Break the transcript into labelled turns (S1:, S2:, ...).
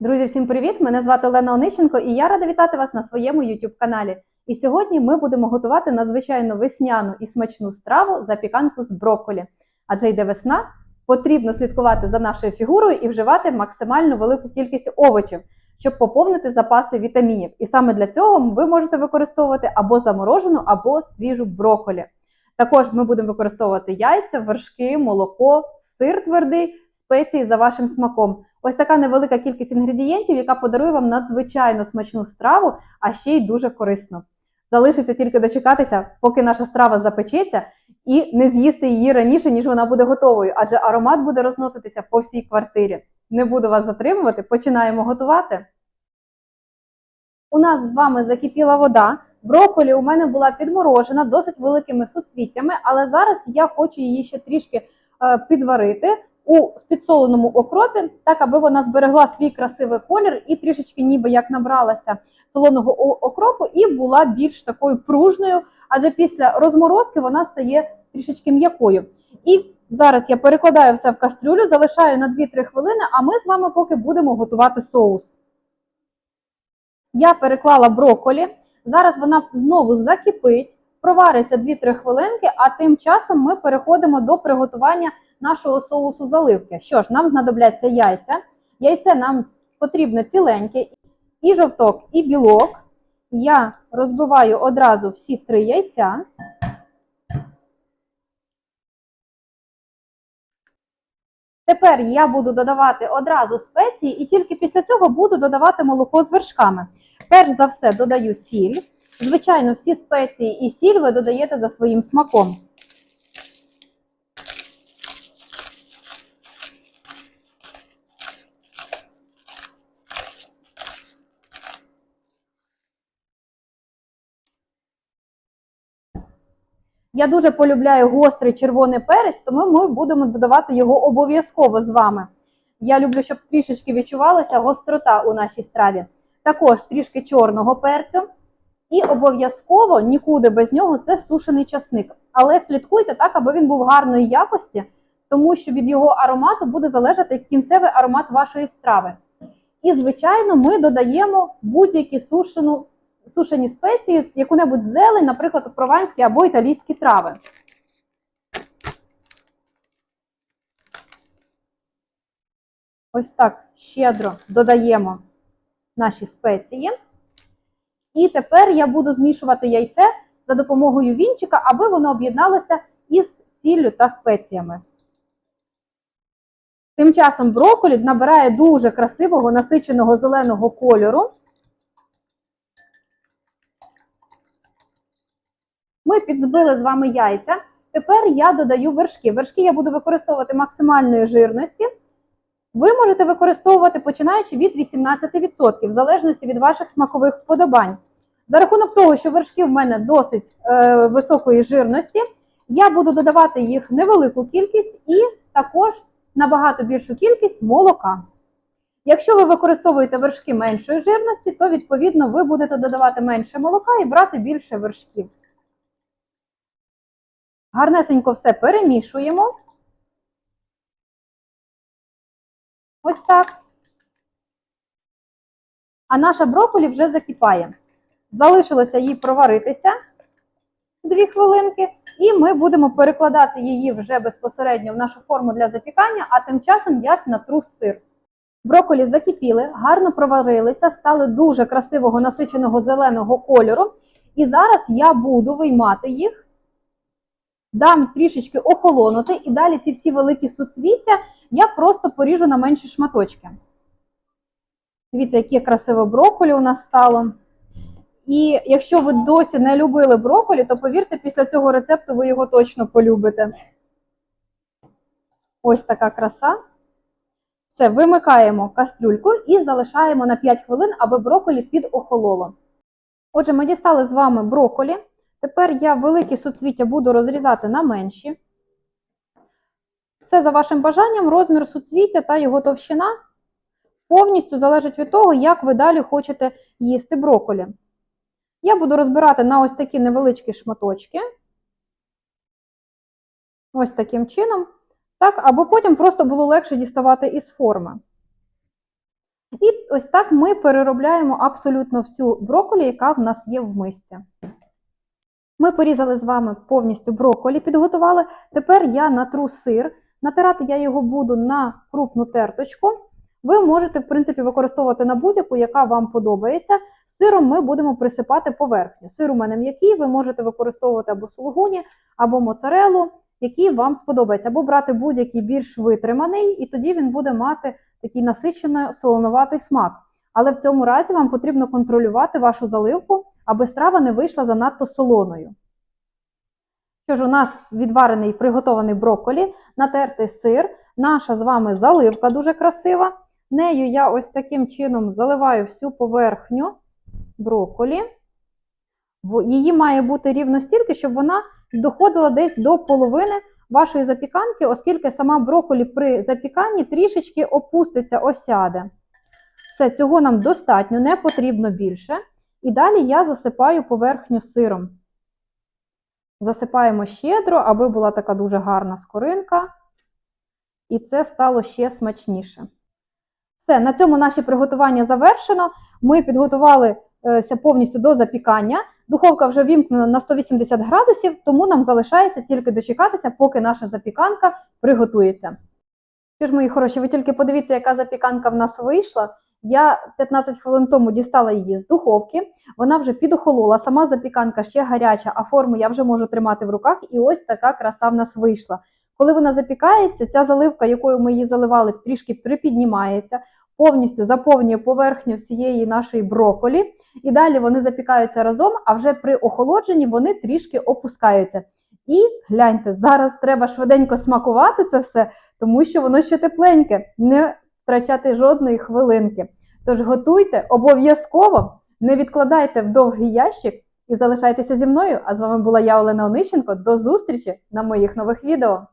S1: Друзі, всім привіт! Мене звати Олена Онищенко і я рада вітати вас на своєму YouTube каналі. І сьогодні ми будемо готувати надзвичайно весняну і смачну страву запіканку з брокколі. Адже йде весна, потрібно слідкувати за нашою фігурою і вживати максимально велику кількість овочів, щоб поповнити запаси вітамінів. І саме для цього ви можете використовувати або заморожену, або свіжу брокколі. Також ми будемо використовувати яйця, вершки, молоко, сир твердий, спеції за вашим смаком. Ось така невелика кількість інгредієнтів, яка подарує вам надзвичайно смачну страву, а ще й дуже корисну. Залишиться тільки дочекатися, поки наша страва запечеться, і не з'їсти її раніше, ніж вона буде готовою, адже аромат буде розноситися по всій квартирі. Не буду вас затримувати, починаємо готувати. У нас з вами закипіла вода. Брокколі у мене була підморожена досить великими суцвіттями, але зараз я хочу її ще трішки е, підварити у підсоленому окропі, так аби вона зберегла свій красивий колір і трішечки ніби як набралася солоного окропу і була більш такою пружною, адже після розморозки вона стає трішечки м'якою. І зараз я перекладаю все в кастрюлю, залишаю на 2-3 хвилини, а ми з вами поки будемо готувати соус. Я переклала брокколі, зараз вона знову закипить, провариться 2-3 хвилинки, а тим часом ми переходимо до приготування нашого соусу заливки. Що ж, нам знадобляться яйця. Яйце нам потрібно ціленьке, і жовток, і білок. Я розбиваю одразу всі три яйця. Тепер я буду додавати одразу спеції і тільки після цього буду додавати молоко з вершками. Перш за все додаю сіль. Звичайно, всі спеції і сіль ви додаєте за своїм смаком. Я дуже полюбляю гострий червоний перець, тому ми будемо додавати його обов'язково з вами. Я люблю, щоб трішечки відчувалася гострота у нашій страві. Також трішки чорного перцю. І обов'язково нікуди без нього це сушений часник. Але слідкуйте так, аби він був гарної якості, тому що від його аромату буде залежати кінцевий аромат вашої страви. І, звичайно, ми додаємо будь-які сушені спеції, яку-небудь зелень, наприклад, прованські або італійські трави. Ось так щедро додаємо наші спеції. І тепер я буду змішувати яйце за допомогою вінчика, аби воно об'єдналося із сіллю та спеціями. Тим часом брокколі набирає дуже красивого насиченого зеленого кольору. Ми підзбили з вами яйця. Тепер я додаю вершки. Вершки я буду використовувати максимальної жирності. Ви можете використовувати починаючи від 18%, в залежності від ваших смакових вподобань. За рахунок того, що вершки в мене досить е, високої жирності, я буду додавати їх невелику кількість і також набагато більшу кількість молока. Якщо ви використовуєте вершки меншої жирності, то відповідно ви будете додавати менше молока і брати більше вершків. Гарнесенько все перемішуємо. Ось так. А наша брокколі вже закипає. Залишилося їй проваритися 2 хвилинки, і ми будемо перекладати її вже безпосередньо в нашу форму для запікання, а тим часом я натру сир. Брокколі закипіли, гарно проварилися, стали дуже красивого насиченого зеленого кольору. І зараз я буду виймати їх, дам трішечки охолонути, і далі ці всі великі суцвіття я просто поріжу на менші шматочки. Дивіться, яке красиве брокколі у нас стало. І якщо ви досі не любили брокколі, то повірте, після цього рецепту ви його точно полюбите. Ось така краса. Все, вимикаємо кастрюльку і залишаємо на 5 хвилин, аби брокколі підохололо. Отже, ми дістали з вами брокколі. Тепер я великі суцвіття буду розрізати на менші. Все за вашим бажанням, розмір суцвіття та його товщина повністю залежить від того, як ви далі хочете їсти брокколі. Я буду розбирати на ось такі невеличкі шматочки. Ось таким чином. Так, або потім просто було легше діставати із форми. І ось так ми переробляємо абсолютно всю брокколі, яка в нас є в мисці. Ми порізали з вами повністю брокколі, підготували. Тепер я натру сир. Натирати я його буду на крупну терточку. Ви можете, в принципі, використовувати на будь-яку, яка вам подобається. Сиром ми будемо присипати поверхню. Сир у мене м'який, ви можете використовувати або сулугуні, або моцарелу, який вам сподобається, або брати будь-який більш витриманий, і тоді він буде мати такий насичено солоноватий смак. Але в цьому разі вам потрібно контролювати вашу заливку, аби страва не вийшла занадто солоною. Що ж, у нас відварений приготований брокколі, натертий сир, наша з вами заливка дуже красива. Нею я ось таким чином заливаю всю поверхню брокколі. Її має бути рівно стільки, щоб вона доходила десь до половини вашої запіканки, оскільки сама брокколі при запіканні трішечки опуститься, осяде. Все, цього нам достатньо, не потрібно більше. І далі я засипаю поверхню сиром. Засипаємо щедро, аби була така дуже гарна скоринка. І це стало ще смачніше. Все, на цьому наше приготування завершено. Ми підготувалися повністю до запікання. Духовка вже вімкнена на 180 градусів, тому нам залишається тільки дочекатися, поки наша запіканка приготується. Що ж, мої хороші, ви тільки подивіться, яка запіканка в нас вийшла. Я 15 хвилин тому дістала її з духовки. Вона вже підохолола, сама запіканка ще гаряча, а форму я вже можу тримати в руках. І ось така краса в нас вийшла. Коли вона запікається, ця заливка, якою ми її заливали, трішки припіднімається, повністю заповнює поверхню всієї нашої броколі. І далі вони запікаються разом, а вже при охолодженні вони трішки опускаються. І гляньте, зараз треба швиденько смакувати це все, тому що воно ще тепленьке, не втрачати жодної хвилинки. Тож готуйте обов'язково, не відкладайте в довгий ящик і залишайтеся зі мною. А з вами була я, Олена Онищенко. До зустрічі на моїх нових відео.